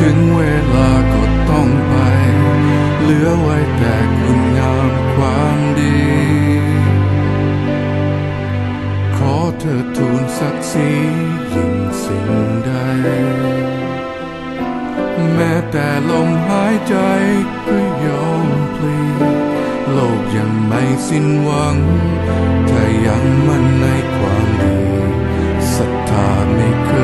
ถึงเวลาก็ต้องไป เหลือไว้แต่คุณงามความดี ขอเธอทูลศักดิ์ศรียิ่งสิ่งใด แม้แต่ลมหายใจก็ยอมพลีโลกยังไม่สิ้นหวัง ถ้ายังมั่นในความดีศรัทธาไม่เคย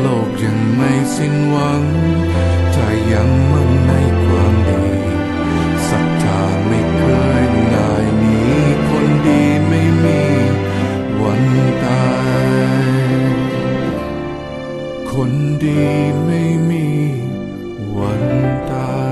โลกยังไม่สิ้นหวัง ถ้ายังมั่งในความดีศรัทธาไม่เคยนายนี้คนดีไม่มีวันตาย คนดีไม่มีวันตาย